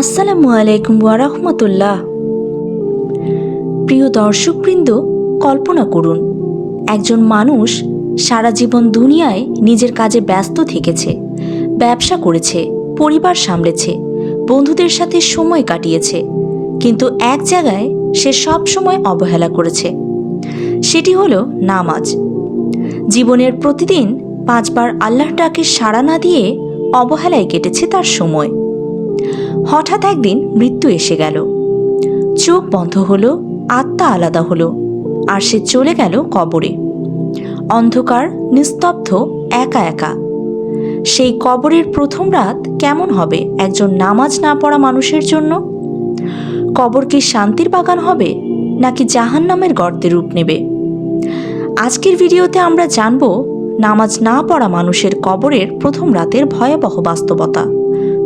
আসসালামু আলাইকুম ওয়ারহমতুল্লাহ প্রিয় দর্শকবৃন্দ, কল্পনা করুন, একজন মানুষ সারা জীবন দুনিয়ায় নিজের কাজে ব্যস্ত থেকেছে, ব্যবসা করেছে, পরিবার সামলেছে, বন্ধুদের সাথে সময় কাটিয়েছে, কিন্তু এক জায়গায় সে সব সময় অবহেলা করেছে। সেটি হলো নামাজ। জীবনের প্রতিদিন পাঁচবার আল্লাহর ডাকে সাড়া না দিয়ে অবহেলায় কেটেছে তার সময়। হঠাৎ একদিন মৃত্যু এসে গেল। চোখ বন্ধ হলো, আত্মা আলাদা হলো, আর সে চলে গেল কবরে। অন্ধকার, নিস্তব্ধ, একা একা। সেই কবরের প্রথম রাত কেমন হবে? একজন নামাজ না পড়া মানুষের জন্য? কবর কি শান্তির বাগান হবে, নাকি জাহান নামের গর্তে রূপ নেবে? আজকের ভিডিওতে আমরা জানব, নামাজ না পড়া মানুষের কবরের প্রথম রাতের ভয়াবহ বাস্তবতা।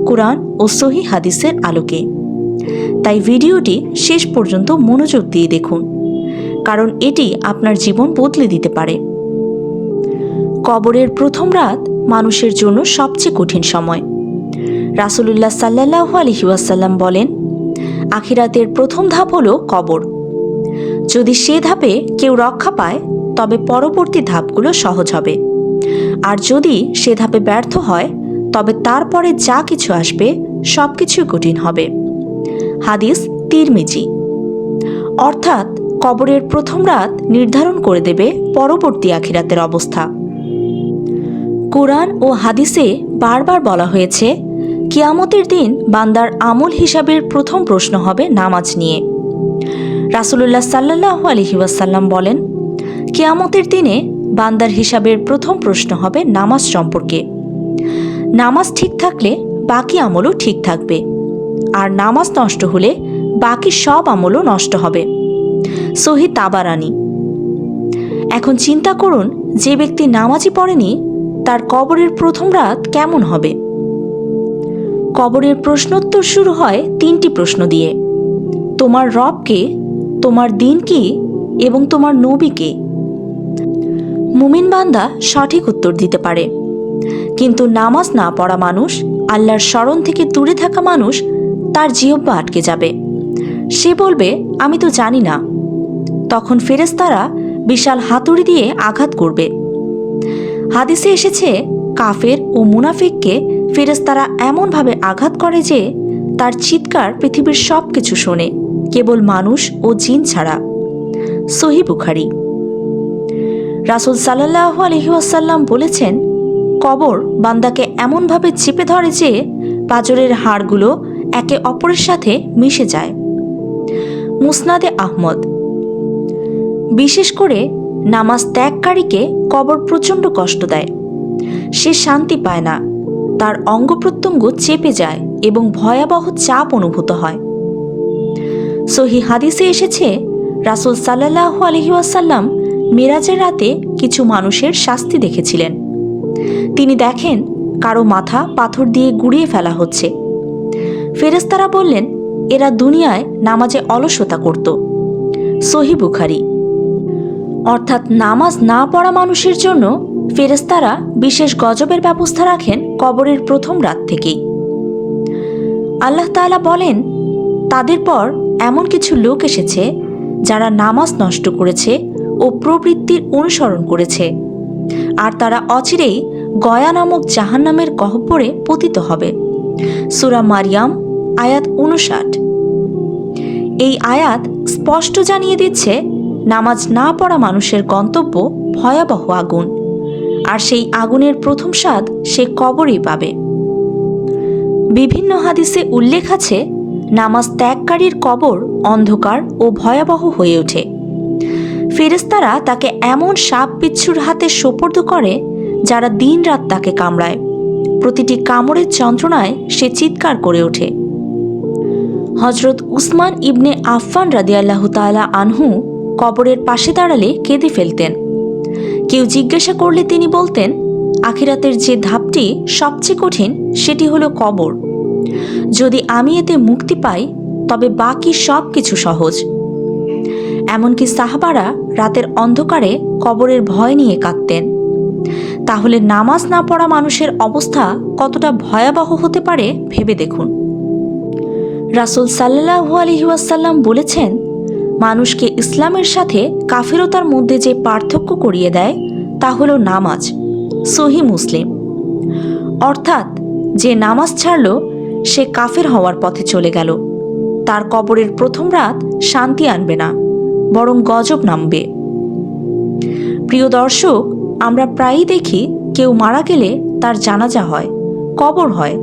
কোরআন ও সহি হাদিসের আলোকে। তাই ভিডিওটি শেষ পর্যন্ত মনোযোগ দিয়ে দেখুন, কারণ এটি আপনার জীবন বদলে দিতে পারে। কবরের প্রথম রাত মানুষের জন্য সবচেয়ে কঠিন সময়। রাসুলুল্লাহ সাল্লাহ আলহিউসাল্লাম বলেন, আখিরাতের প্রথম ধাপ হলো কবর। যদি সে ধাপে কেউ রক্ষা পায়, তবে পরবর্তী ধাপগুলো সহজ হবে। আর যদি সে ধাপে ব্যর্থ হয় তবে তারপরে যা কিছু আসবে সব কিছুই কঠিন হবে। হাদিস তিরমিজি। অর্থাৎ কবরের প্রথম রাত নির্ধারণ করে দেবে পরবর্তী আখিরাতের অবস্থা। কোরআন ও হাদিসে বারবার বলা হয়েছে, কিয়ামতের দিন বান্দার আমল হিসাবের প্রথম প্রশ্ন হবে নামাজ নিয়ে। রাসুলুল্লাহ সাল্লাহ আলহিউসাল্লাম বলেন, কিয়ামতের দিনে বান্দার হিসাবের প্রথম প্রশ্ন হবে নামাজ সম্পর্কে। নামাজ ঠিক থাকলে বাকি আমলও ঠিক থাকবে। আর নামাজ নষ্ট হলে বাকি সব আমলও নষ্ট হবে। সহি তাবারানি। এখন চিন্তা করুন, যে ব্যক্তি নামাজই পড়েনি, তার কবরের প্রথম রাত কেমন হবে? কবরের প্রশ্নোত্তর শুরু হয় তিনটি প্রশ্ন দিয়ে। তোমার রবকে, তোমার দিন কি এবং তোমার নবীকে। মুমিন বান্দা সঠিক উত্তর দিতে পারে। কিন্তু নামাজ না পড়া মানুষ, আল্লাহর স্মরণ থেকে দূরে থাকা মানুষ, তার জিহব্বা আটকে যাবে। সে বলবে, আমি তো জানি না। তখন ফেরেস্তারা বিশাল হাতুড়ি দিয়ে আঘাত করবে। হাদিসে এসেছে, কাফের ও মুনাফিককে ফেরেস্তারা এমনভাবে আঘাত করে যে, তার চিৎকার পৃথিবীর সব কিছু শোনে, কেবল মানুষ ও জিন ছাড়া। সহি বুখারি। রাসুল সাল্লাহ আলহিউসাল্লাম বলেছেন কবর বান্দাকে এমনভাবে চেপে ধরে যে পাজরের হাড়গুলো একে অপরের সাথে মিশে যায়। মুসনাদে আহমদ। বিশেষ করে নামাজ ত্যাগকারীকে কবর প্রচণ্ড কষ্ট দেয়। সে শান্তি পায় না। তার অঙ্গ প্রত্যঙ্গ চেপে যায় এবং ভয়াবহ চাপ অনুভূত হয়। সহি হাদিসে এসেছে, রাসুল সাল্লাহ আলহিউসাল্লাম মেরাজের রাতে কিছু মানুষের শাস্তি দেখেছিলেন। তিনি দেখেন কারও মাথা পাথর দিয়ে গুড়িয়ে ফেলা হচ্ছে। ফেরেস্তারা বললেন, এরা দুনিয়ায় নামাজে অলসতা করত। সহি বুখারি। অর্থাৎ নামাজ না পড়া মানুষের জন্য ফেরেস্তারা বিশেষ গজবের ব্যবস্থা রাখেন কবরের প্রথম রাত থেকেই। আল্লাহ তাআলা বলেন, তাদের পর এমন কিছু লোক এসেছে যারা নামাজ নষ্ট করেছে ও প্রবৃত্তির অনুসরণ করেছে। আর তারা অচিরেই গয়া নামক জাহান্নামের গহ্বরে পতিত হবে। সুরা মারিয়াম, আয়াত উনষাট এই আয়াত স্পষ্ট জানিয়ে দিচ্ছে, নামাজ না পড়া মানুষের গন্তব্য ভয়াবহ আগুন। আর সেই আগুনের প্রথম স্বাদ সে কবরই পাবে। বিভিন্ন হাদিসে উল্লেখ আছে, নামাজ ত্যাগকারীর কবর অন্ধকার ও ভয়াবহ হয়ে ওঠে। ফেরেস্তারা তাকে এমন সাপ বিচ্ছুর হাতে সোপর্দ করে যারা দিন রাত তাকে কামড়ায়। প্রতিটি কামড়ের যন্ত্রণায় সে চিৎকার করে ওঠে। হজরত উসমান ইবনে আফফান রাদিয়াল্লাহ তালা আনহু কবরের পাশে দাঁড়ালে কেঁদে ফেলতেন। কেউ জিজ্ঞাসা করলে তিনি বলতেন, আখিরাতের যে ধাপটি সবচেয়ে কঠিন সেটি হলো কবর। যদি আমি এতে মুক্তি পাই, তবে বাকি সব কিছু সহজ। এমনকি সাহাবারা রাতের অন্ধকারে কবরের ভয় নিয়ে কাঁদতেন। তাহলে নামাজ না পড়া মানুষের অবস্থা কতটা ভয়াবহ হতে পারে ভেবে দেখুন। রাসুল সাল্লাহু আলহিউসাল্লাম বলেছেন, মানুষকে ইসলামের সাথে কাফিরতার মধ্যে যে পার্থক্য করিয়ে দেয়, তা হল নামাজ, সহি মুসলিম। অর্থাৎ যে নামাজ ছাড়ল, সে কাফের হওয়ার পথে চলে গেল। তার কবরের প্রথম রাত শান্তি আনবে না। বরং গজব নামবে। প্রিয় দর্শক, আমরা প্রায়ই দেখি কেউ মারা গেলে তার জানাজা হয়, কবর হয়,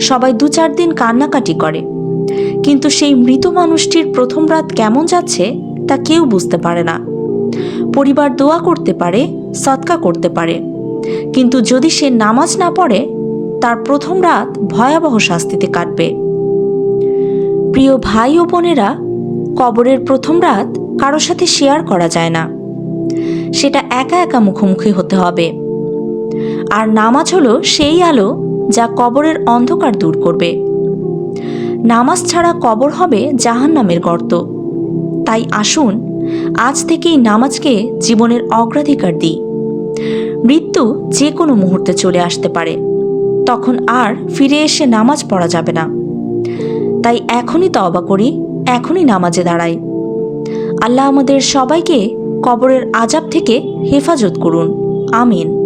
সবাই দু চার দিন কান্নাকাটি করে। কিন্তু সেই মৃত মানুষটির প্রথম রাত কেমন যাচ্ছে তা কেউ বুঝতে পারে না। পরিবার দোয়া করতে পারে, সৎকা করতে পারে। কিন্তু যদি সে নামাজ না পড়ে, তার প্রথম রাত ভয়াবহ শাস্তিতে কাটবে। প্রিয় ভাই ও বোনেরা, কবরের প্রথম রাত কারও সাথে শেয়ার করা যায় না। সেটা একা একা মুখোমুখি হতে হবে। আর নামাজ হলো সেই আলো যা কবরের অন্ধকার দূর করবে। নামাজ ছাড়া কবর হবে জাহান নামের গর্ত। তাই আসুন, আজ থেকেই নামাজকে জীবনের অগ্রাধিকার দিই। মৃত্যু যে কোনো মুহূর্তে চলে আসতে পারে। তখন আর ফিরে এসে নামাজ পড়া যাবে না। তাই এখনই তওবা করি, এখনই নামাজে দাঁড়াই। আল্লাহ আমাদের সবাইকে কবরের আজাব থেকে হেফাজত করুন। আমিন।